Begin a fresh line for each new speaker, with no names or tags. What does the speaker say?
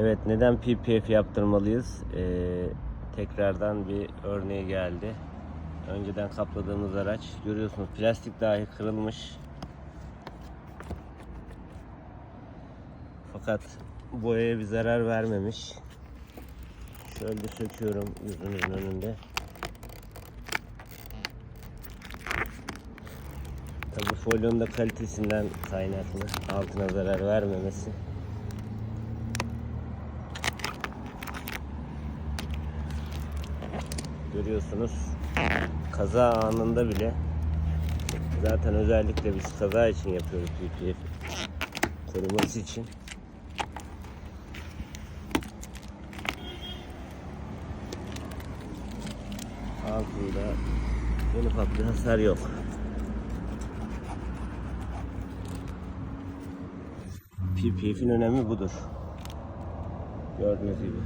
Evet neden PPF yaptırmalıyız? Ee, tekrardan bir örneği geldi. Önceden kapladığımız araç görüyorsunuz plastik dahi kırılmış. Fakat boyaya bir zarar vermemiş. Şöyle söküyorum yüzünüzün önünde. Tabi folyonun da kalitesinden kaynaklı altına zarar vermemesi. Görüyorsunuz kaza anında bile zaten özellikle biz kaza için yapıyoruz PPF koruması için. Altında en ufak bir hasar yok. PPF'in önemi budur. Gördüğünüz gibi.